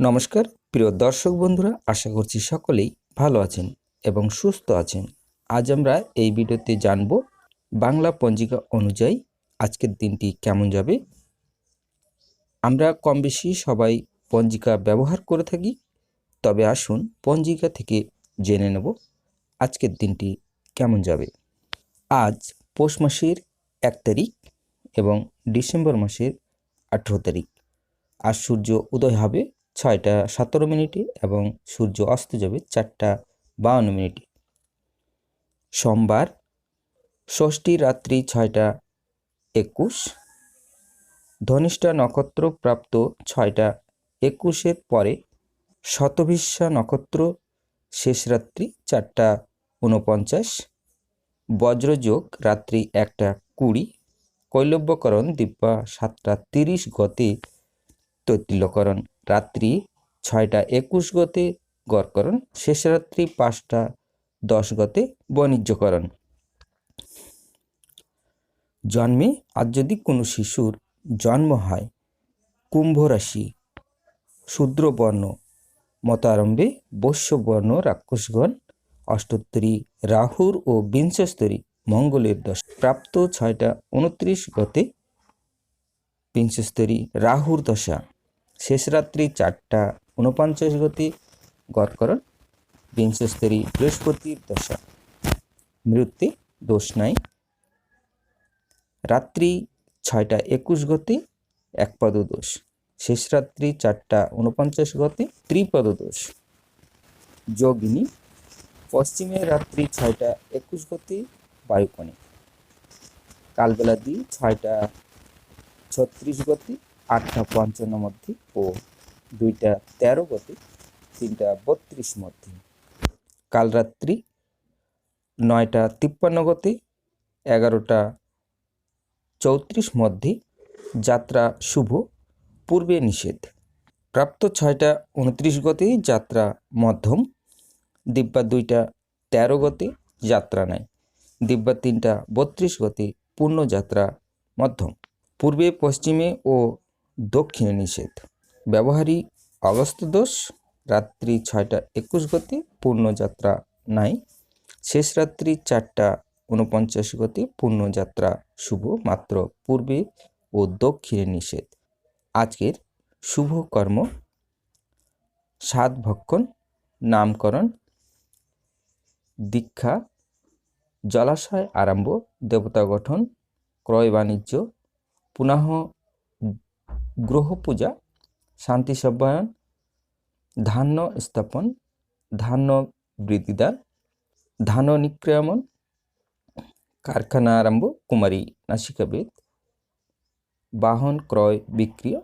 নমস্কার, প্রিয় দর্শক বন্ধুরা, আশা করছি সকলেই ভালো আছেন এবং সুস্থ আছেন। আজ আমরা এই ভিডিওতে জানব বাংলা পঞ্জিকা অনুযায়ী আজকের দিনটি কেমন যাবে। আমরা কম বেশি সবাই পঞ্জিকা ব্যবহার করে থাকি, তবে আসুন পঞ্জিকা থেকে জেনে নেব আজকের দিনটি কেমন যাবে। আজ পৌষ মাসের এক তারিখ এবং ডিসেম্বর মাসের আঠেরো তারিখ। আজ সূর্য উদয় হবে ছয়টা সতেরো মিনিটে এবং সূর্য অস্ত যাবে চারটা বাউন্ন মিনিটে। সোমবার, ষষ্ঠী রাত্রি ছয়টা একুশ, ধনিষ্ঠা নক্ষত্র প্রাপ্ত ছয়টা একুশের পরে শতভিসা নক্ষত্র শেষ রাত্রি চারটা উনপঞ্চাশ বজ্রযোগ রাত্রি একটা কুড়ি, কৈলব্যকরণ দিব্যা সাতটা তিরিশ গতে তৈতিল্যকরণ। রাত্রি ছয়টা একুশ গতে গড়করণ, শেষ রাত্রি পাঁচটা দশ গতে বাণিজ্যকরণ। জন্মে আজ যদি কোনো শিশুর জন্ম হয়, কুম্ভ রাশি শূদ্রবর্ণ মতারম্ভে বৈশ্যবর্ণ রাক্ষসগণ অষ্টোত্তরী রাহুর ও বিংশস্তরী মঙ্গলের দশ। প্রাপ্ত ছয়টা উনত্রিশ গতে বিংশস্তরী রাহুর দশা। শেষ রাত্রি চারটা উনপঞ্চাশ গতি গড়করণ বিংশস্তরী বৃহস্পতির দশা। মৃত্যু দোষ নাই। রাত্রি ছয়টা একুশ গতি একপদ দোষ। শেষ রাত্রি চারটা উনপঞ্চাশ গতি ত্রিপদ দোষ। যোগিনী পশ্চিমে রাত্রি ছয়টা একুশ গতি বায়ুকণে কালবেলা দি ছয়টা ছত্রিশ গতি আটটা পঞ্চান্ন মধ্যে ও দুইটা তেরো গতি, তিনটা বত্রিশ মধ্যে। কাল রাত্রি নয়টা তিপ্পান্ন গতি, এগারোটা চৌত্রিশ মধ্যে যাত্রা শুভ, পূর্বে নিষেধ। প্রাপ্ত ছয়টা উনত্রিশ গতি, যাত্রা মধ্যম। দিব্যা দুইটা তেরো গতি, যাত্রা নাই। দিব্যা তিনটা বত্রিশ গতি, পূর্ণ যাত্রা মধ্যম। পূর্বে, পশ্চিমে ও দক্ষিণে নিষেধ। ব্যবহারী অগস্ত দোষ, রাত্রি ছয়টা একুশ গতি, পূর্ণযাত্রা নাই। শেষ রাত্রি চারটা উনপঞ্চাশ গতি, পূর্ণযাত্রা শুভ, মাত্র পূর্বে ও দক্ষিণে নিষেধ। আজকের শুভ কর্ম, সাত ভক্ষণ, নামকরণ, দীক্ষা, জলাশয় আরম্ভ, দেবতা গঠন, ক্রয় বাণিজ্য পুনঃ গ্রহ পূজা শান্তি সব্বায়ন, ধান্য স্থাপন, ধান্য বৃদ্ধিদান ধান নিক্রয়মন কারখানা আরম্ভ, কুমারী নাসিকাবেদ বাহন ক্রয় বিক্রিয়,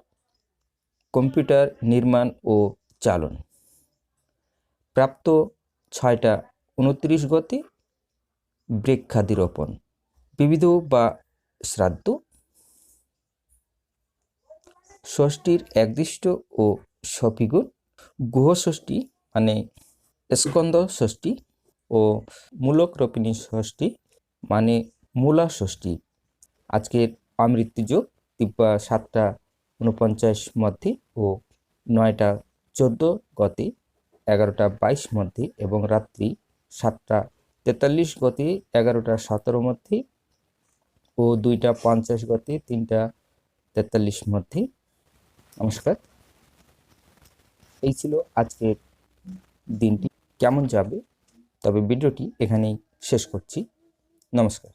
কম্পিউটার নির্মাণ ও চালন। প্রাপ্ত ছয়টা উনত্রিশ গতি বৃক্ষাদি রোপণ বিবিধ বা শ্রাদ্ধ ষষ্ঠীর একদৃষ্ট ও সপিগুণ গুহষষ্ঠী মানে স্কন্দ ষষ্ঠী ও মূলক রোপিণী ষষ্ঠী মানে মূলা ষষ্ঠী আজকের আমৃত্যুযোগ দিব্যা সাতটা উনপঞ্চাশ মধ্যে ও নয়টা চোদ্দ গতি, এগারোটা বাইশ মধ্যে এবং রাত্রি সাতটা তেতাল্লিশ গতি, এগারোটা সতেরো মধ্যে ও দুইটা পঞ্চাশ গতি, তিনটা তেতাল্লিশ মধ্যে। নমস্কার। এই ছিল আজকের দিনটি। কেমন যাবে? তবে ভিডিওটি এখানেই শেষ করছি। নমস্কার।